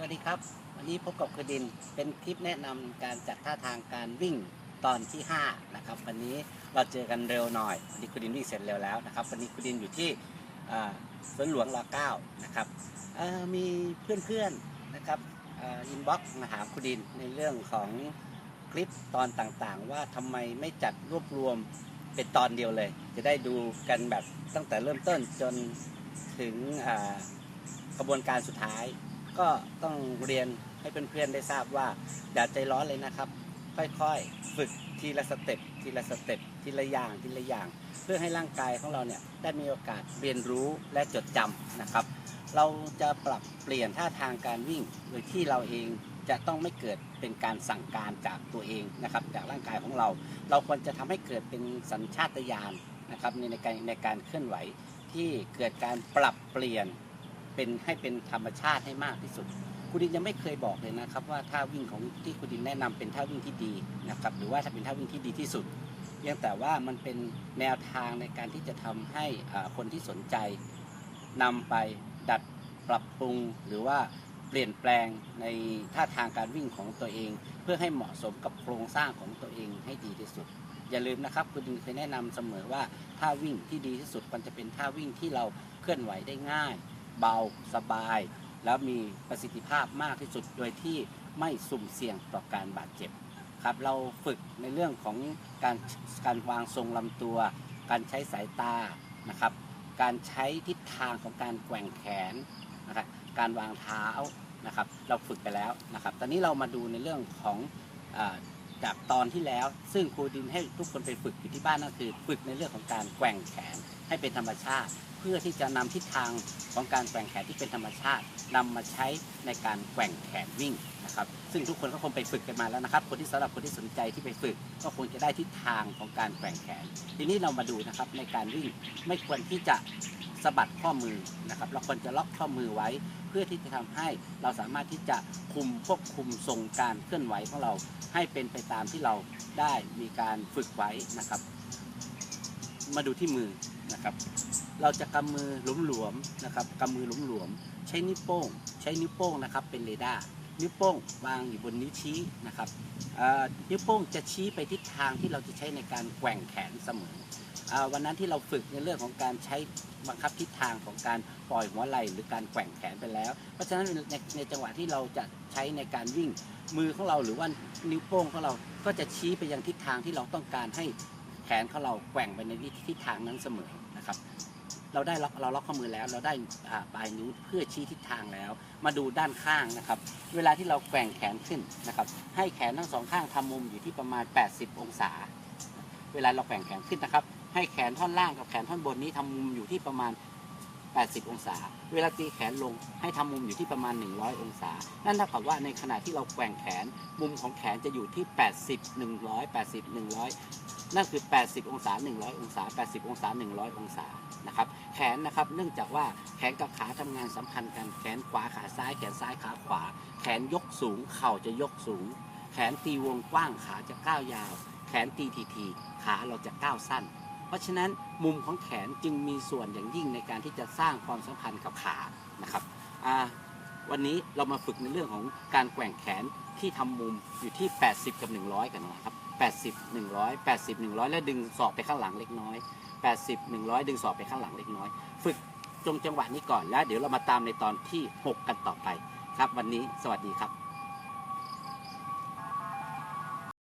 สวัสดีครับ วันนี้พบกับคดินเป็นคลิปแนะนำการจัดท่าทางการวิ่งตอนที่ 5 นะครับ วันนี้เราเจอกันเร็วหน่อยวันนี้คดินวิ่งเสร็จเร็วแล้วนะครับ วันนี้คดินอยู่ที่สวนหลวงรเก้านะครับมีเพื่อนๆนะครับอินบ็อกมาถามคดินในเรื่องของคลิปตอนต่างๆ ว่าทำไมไม่จัดรวบรวมเป็นตอนเดียวเลย จะได้ดูกันแบบตั้งแต่เริ่มต้นจนถึงกระบวนการสุดท้าย ก็ต้องเรียนให้เพื่อนๆได้ทราบว่าอย่าใจร้อนเลยนะครับ ค่อยๆ ฝึกทีละสเต็ปทีละสเต็ปทีละอย่างทีละอย่าง เพื่อให้ร่างกายของเราเนี่ยได้มีโอกาสเรียนรู้และจดจำนะครับ เราจะปรับเปลี่ยนท่าทางการวิ่งโดยที่เราเองจะต้องไม่เกิดเป็นการสั่งการจากตัวเองนะครับจากร่างกายของเรา เราควรจะทำให้เกิดเป็นสัญชาตญาณนะครับในในการในการเคลื่อนไหวที่เกิดการปรับเปลี่ยน เป็นให้เป็นธรรมชาติให้มากที่สุด คุณดินยังไม่เคยบอกเลยนะครับ ว่าท่าวิ่งของที่คุณดินแนะนำเป็นท่าวิ่งที่ดีนะครับ หรือว่าถ้าเป็นท่าวิ่งที่ดีที่สุดเพียงแต่ว่ามันเป็นแนวทางในการที่จะทำให้คนที่สนใจนำไปดัดปรับปรุงหรือว่าเปลี่ยนแปลงในท่าทางการวิ่งของตัวเอง เพื่อให้เหมาะสมกับโครงสร้างของตัวเองให้ดีที่สุด อย่าลืมนะครับคุณดินเคยแนะนำเสมอว่าท่าวิ่งที่ดีที่สุดมันจะเป็นท่าวิ่งที่เราเคลื่อนไหวได้ง่าย เบาสบาย แล้วมีประสิทธิภาพมากที่สุดโดยที่ไม่สุ่มเสี่ยงต่อการบาดเจ็บครับเราฝึกในเรื่องของการการวางทรงลำตัว การใช้สายตานะครับ การใช้ทิศทางของการแกว่งแขนนะครับการวางเท้านะครับ เราฝึกไปแล้วนะครับ ตอนนี้เรามาดูในเรื่องของอ จากตอนที่แล้ว ซึ่งครูดินให้ทุกคนไปฝึกอยู่ที่บ้านนั่นคือฝึกในเรื่องของการแกว่งแขนให้เป็นธรรมชาติ เพื่อที่จะนำทิศทางของการแกว่งแขนที่เป็นธรรมชาตินำมาใช้ในการแกว่งแขนวิ่งนะครับ ซึ่งทุกคนก็คงไปฝึกกันมาแล้วนะครับ คนที่สำหรับคนที่สนใจที่ไปฝึก ก็คงจะได้ทิศทางของการแกว่งแขน ทีนี้เรามาดูนะครับในการวิ่งไม่ควรที่จะสะบัดข้อมือนะครับ เราควรจะล็อกข้อมือไว้ เพื่อที่จะทำให้เราสามารถที่จะคุมควบคุมทรงการเคลื่อนไหวของเราให้เป็นไปตามที่เราได้มีการฝึกไว้นะครับ มาดูที่มือนะครับ เราจะกำมือหลวมๆนะครับกำมือหลวมๆใช้นิ้วโป้ง ใช้นิ้วโป้งนะครับเป็นเรดาร์ นิ้วโป้งวางอยู่บนนิ้วชี้นะครับนิ้วโป้งจะชี้ไปทิศทางที่เราจะใช้ในการแกว่งแขนเสมอวันนั้นที่เราฝึกในเรื่องของการใช้บังคับทิศทางของการปล่อยหัวไหล่หรือการแกว่งแขนไปแล้ว เพราะฉะนั้นในในจังหวะที่เราจะใช้ในการวิ่งมือของเราหรือว่านิ้วโป้งของเราก็จะชี้ไปยังทิศทางที่เราต้องการให้แขนของเราแกว่งไปในทิศทางนั้นเสมอนะครับ เราได้ล็อกเราล็อกข้อมือแล้ว เราได้ปลายนิ้วเพื่อชี้ทิศทางแล้ว มาดูด้านข้างนะครับ เวลาที่เราแกว่งแขนขึ้นนะครับ ให้แขนทั้งสองข้างทำมุมอยู่ที่ประมาณ 80 องศา เวลาเราแกว่งแขนขึ้นนะครับ ให้แขนท่อนล่างกับแขนท่อนบนนี้ทำมุมอยู่ที่ประมาณ 80 องศา เวลาตีแขนลงให้ทำมุมอยู่ที่ประมาณ 100 องศา นั่นเท่ากับว่าในขณะที่เราแกว่งแขน มุมของแขนจะอยู่ที่ 80 100 80 100 นั่นคือ 80 องศา 100 องศา 80 องศา 100 องศา นะครับ แขนนะครับ เนื่องจากว่าแขนกับขาทำงานสัมพันธ์กัน แขนขวาขาซ้าย แขนซ้ายขาขวา แขนยกสูง เข่าจะยกสูง แขนตีวงกว้าง ขาจะก้าวยาว แขนตีทีที ขาเราจะก้าวสั้น เพราะฉะนั้นมุมของแขนจึงมีส่วนอย่างยิ่งในการที่จะสร้างความสัมพันธ์กับขานะครับวันนี้เรามาฝึกในเรื่องของการแกว่งแขนที่ทำมุมอยู่ที่ 80 กับ 100 กันนะครับ80 100 80 100 แล้วดึงศอกไปข้างหลังเล็กน้อย 80 100 ดึงศอกไปข้างหลังเล็กน้อย ฝึกตรงจังหวะนี้ก่อนแล้วเดี๋ยวเรามาตามในตอนที่ 6 กันต่อไปครับ วันนี้สวัสดีครับ